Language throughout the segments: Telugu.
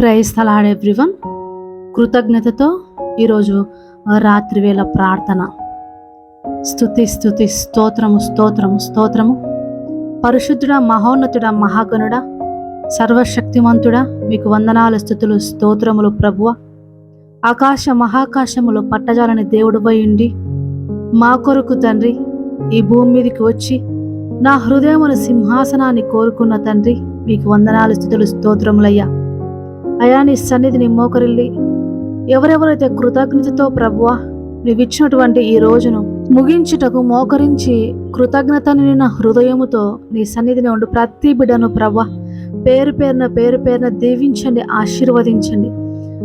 Praise తలాడ్ everyone. కృతజ్ఞతతో ఈరోజు రాత్రి వేళ ప్రార్థన. స్థుతి స్థుతి స్తోత్రము స్తోత్రము స్తోత్రము. పరిశుద్ధుడ మహోన్నతుడ మహాగణుడ సర్వశక్తిమంతుడ మీకు వందనాలు స్థుతులు స్తోత్రములు ప్రభువ. ఆకాశ మహాకాశములు పట్టజాలని దేవుడు ఉండి మా కొరకు తండ్రి ఈ భూమి మీదకి వచ్చి నా హృదయమున సింహాసనాన్ని కోరుకున్న తండ్రి మీకు వందనాలు స్థుతులు స్తోత్రములయ్యా. అయా నీ సన్నిధిని మోకరిల్లి. ఎవరెవరైతే కృతజ్ఞతతో ప్రభువా నీవిచ్చినటువంటి ఈ రోజును ముగించుటకు మోకరించి కృతజ్ఞత నిన్న హృదయముతో నీ సన్నిధిని ఉండు. ప్రతి బిడ్డను ప్రభా పేరు పేరున పేరు పేరున దీవించండి ఆశీర్వదించండి.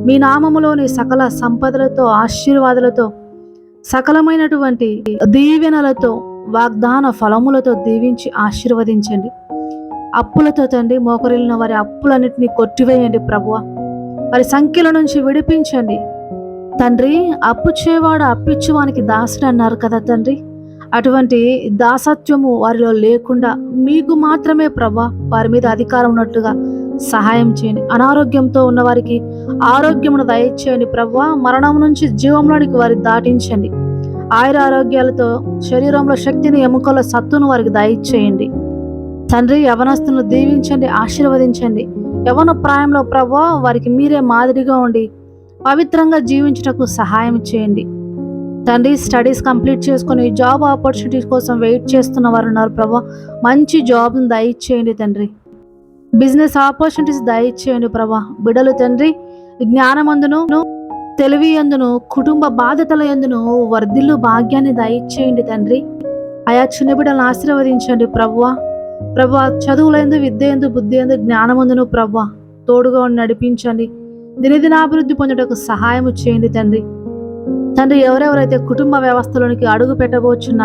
మీ నామములోని సకల సంపదలతో ఆశీర్వాదాలతో సకలమైనటువంటి దీవెనలతో వాగ్దాన ఫలములతో దీవించి ఆశీర్వదించండి. అప్పులతో తండ్రి మోకరిల్లిన వారి అప్పులన్నింటినీ కొట్టివేయండి ప్రభువ. వారి సంఖ్యల నుంచి విడిపించండి. తండ్రి అప్పు చేవాడు అప్పిచ్చువానికి దాసుడు అన్నారు కదా తండ్రి. అటువంటి దాసత్వము వారిలో లేకుండా మీకు మాత్రమే ప్రభా వారి మీద అధికారం ఉన్నట్టుగా సహాయం చేయండి. అనారోగ్యంతో ఉన్న వారికి ఆరోగ్యమును దయచేయండి ప్రభా మరణం నుంచి జీవంలోనికి వారి దాటించండి. ఆయుర ఆరోగ్యాలతో శరీరంలో శక్తిని ఎముకల సత్తును వారికి దయచేయండి. తండ్రి యవనస్తులను దీవించండి ఆశీర్వదించండి. యవన ప్రాయంలో ప్రభా వారికి మీరే మాదిరిగా ఉండి పవిత్రంగా జీవించుటకు సహాయం చేయండి. తండ్రి స్టడీస్ కంప్లీట్ చేసుకొని జాబ్ ఆపర్చునిటీస్ కోసం వెయిట్ చేస్తున్న వారు ఉన్నారు ప్రభా. మంచి జాబ్ను దయచేయండి తండ్రి. బిజినెస్ ఆపర్చునిటీస్ దయచేయండి ప్రభా. బిడలు తండ్రి జ్ఞానమందును తెలివి ఎందును కుటుంబ బాధ్యతల ఎందును వర్ధిల్లు భాగ్యాన్ని దయచేయండి తండ్రి. ఆయా చిన్న బిడ్డలను ఆశీర్వదించండి ప్రభువా ప్రభా చదువులందు విద్య ఎందు బుద్ధి ఎందు జ్ఞానమందును ప్రభా తోడుగా ఉండి నడిపించండి. దినదినాభివృద్ధి పొందుటకు సహాయం చేయండి తండ్రి. తండ్రి ఎవరెవరైతే కుటుంబ వ్యవస్థలోనికి అడుగు పెట్టబోచున్న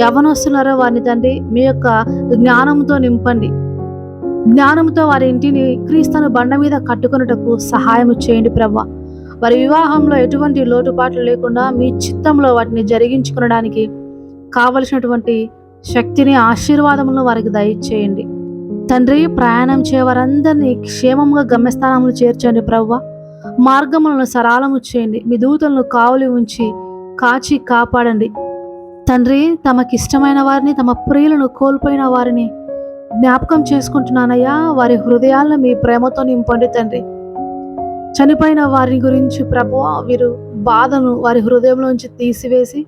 ఎవనొస్తున్నారో వారిని తండ్రి మీ యొక్క జ్ఞానంతో నింపండి. జ్ఞానంతో వారి ఇంటిని క్రీస్తును బండ మీద కట్టుకొనుటకు సహాయం చేయండి ప్రభా. వారి వివాహంలో ఎటువంటి లోటుపాట్లు లేకుండా మీ చిత్తంలో వాటిని జరిగించుకునడానికి కావలసినటువంటి శక్తిని ఆశీర్వాదములను వారికి దయచేయండి. తండ్రి ప్రయాణం చేయవారందరినీ క్షేమంగా గమ్యస్థానములు చేర్చండి ప్రవ్వ. మార్గములను సరాలము చేయండి. మీ దూతలను కావలి ఉంచి కాచి కాపాడండి. తండ్రి తమకిష్టమైన వారిని తమ ప్రియులను కోల్పోయిన వారిని జ్ఞాపకం చేసుకుంటున్నానయ్యా. వారి హృదయాలను మీ ప్రేమతో నింపండి తండ్రి. చనిపోయిన వారి గురించి ప్రభు వీరు బాధను వారి హృదయంలోంచి తీసివేసి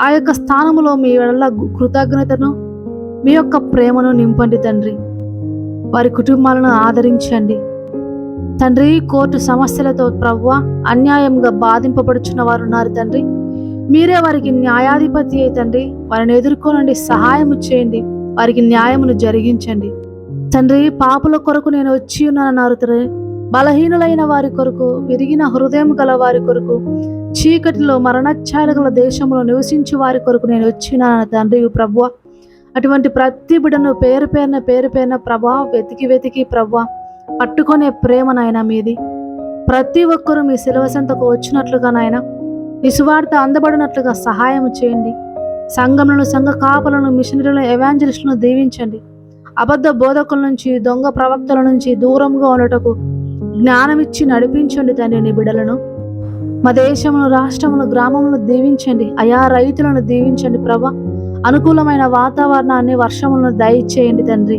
ఆ యొక్క స్థానములో మీ వల్ల కృతజ్ఞతను మీ యొక్క ప్రేమను నింపండి తండ్రి. వారి కుటుంబాలను ఆదరించండి. తండ్రి కోర్టు సమస్యలతో ప్రవ్వ అన్యాయంగా బాధింపబడుచున్న వారు ఉన్నారు తండ్రి. మీరే వారికి న్యాయాధిపతి అయి తండ్రి. వారిని ఎదుర్కోనండి సహాయం చేయండి. వారికి న్యాయమును జరిగించండి. తండ్రి పాపుల కొరకు నేను వచ్చి ఉన్నానన్నారు తండ్రి. బలహీనులైన వారి కొరకు విరిగిన హృదయం గల వారి కొరకు చీకటిలో మరణఛాయలు గల దేశంలో నివసించి వారి కొరకు నేను వచ్చిన తండ్రి ప్రభు అటువంటి ప్రతి బిడను పేరు పేరున పేరు పేరున ప్రభా వెతికి వెతికి ప్రభా పట్టుకునే ప్రేమ నాయన మీది. ప్రతి ఒక్కరూ మీ శిలవ సంతకు వచ్చినట్లుగా నాయన నిసువార్త అందబడినట్లుగా సహాయం చేయండి. సంఘములను సంఘ కాపలను మిషనరీలను ఎవాంజలిస్టులను దీవించండి. అబద్ధ బోధకుల నుంచి దొంగ ప్రవక్తల నుంచి దూరంగా ఉండటకు జ్ఞానమిచ్చి నడిపించండి తండ్రి నీ బిడలను. మా దేశంలో రాష్ట్రంలో గ్రామమును దీవించండి. అయా రైతులను దీవించండి ప్రభా. అనుకూలమైన వాతావరణాన్ని వర్షములను దయచేయండి తండ్రి.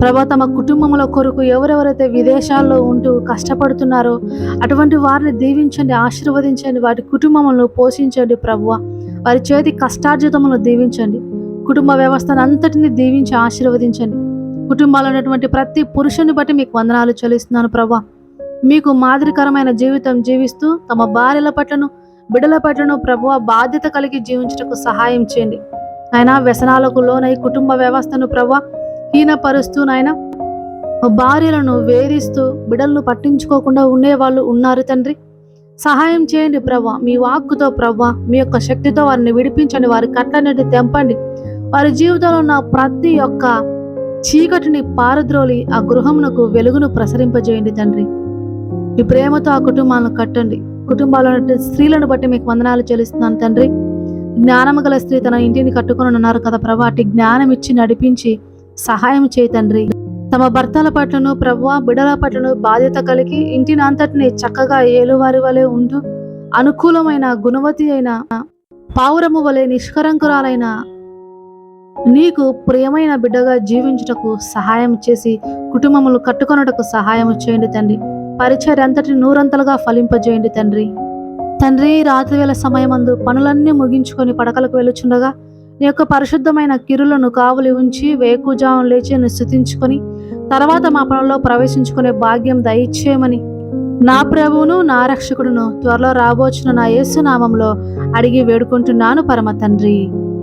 ప్రభా తమ కుటుంబముల కొరకు ఎవరెవరైతే విదేశాల్లో ఉంటూ కష్టపడుతున్నారో అటువంటి వారిని దీవించండి ఆశీర్వదించండి వాటి కుటుంబములను పోషించండి ప్రభువ వారి చేతి కష్టార్జితములను దీవించండి. కుటుంబ వ్యవస్థను అంతటిని దీవించి ఆశీర్వదించండి. కుటుంబాలు ఉన్నటువంటి ప్రతి పురుషుని బట్టి మీకు వందనాలు చెల్లిస్తున్నాను ప్రభా. మీకు మాదిరికరమైన జీవితం జీవిస్తూ తమ భార్యల పట్లను బిడ్డల పట్లను ప్రభు బాధ్యత కలిగి జీవించటకు సహాయం చేయండి. ఆయన వ్యసనాలకు లోనై కుటుంబ వ్యవస్థను ప్రభా హీనపరుస్తూ నాయన భార్యలను వేధిస్తూ బిడలను పట్టించుకోకుండా ఉండేవాళ్ళు ఉన్నారు తండ్రి. సహాయం చేయండి ప్రభా. మీ వాక్కుతో ప్రభా మీ యొక్క శక్తితో వారిని విడిపించండి వారి కట్లన్నిటి తెంపండి. వారి జీవితంలో ఉన్న ప్రతి ఒక్క చీకటిని పారద్రోలి ఆ గృహమునకు వెలుగును ప్రసరింపజేయండి తండ్రి. మీ ప్రేమతో ఆ కుటుంబాలను కట్టండి. కుటుంబాల్లో స్త్రీలను బట్టి మీకు వందనాలు చెల్లిస్తున్నాను తండ్రి. జ్ఞానము గల స్త్రీ తన ఇంటిని కట్టుకొని ఉన్నారు కదా ప్రభా అటు జ్ఞానం ఇచ్చి నడిపించి సహాయం చేయి తండ్రి. తమ భర్తల పట్లను ప్రభా బిడల పట్లను బాధ్యత కలిగి ఇంటిని అంతటిని చక్కగా ఏలువారి వలె ఉంటూ అనుకూలమైన గుణవతి అయిన పావురము వలె నిష్కరంకురాలైన నీకు ప్రియమైన బిడ్డగా జీవించుటకు సహాయం చేసి కుటుంబములు కట్టుకొనుటకు సహాయం చేయండి తండ్రి. పరిచర్య అంతటి నూరంతలుగా ఫలింపజేయండి తండ్రి. తండ్రి రాత్రివేళ సమయమందు పనులన్నీ ముగించుకొని పడకలకు వెళ్ళుచుండగా నీ యొక్క పరిశుద్ధమైన కిరులను కావులి ఉంచి వేకుజాము లేచి స్థుతించుకొని తర్వాత మా పనుల్లో ప్రవేశించుకునే భాగ్యం దయచేయమని నా ప్రభువును నా రక్షకుడును త్వరలో రాబోచున్న నా యేసునామంలో అడిగి వేడుకుంటున్నాను పరమ తండ్రి.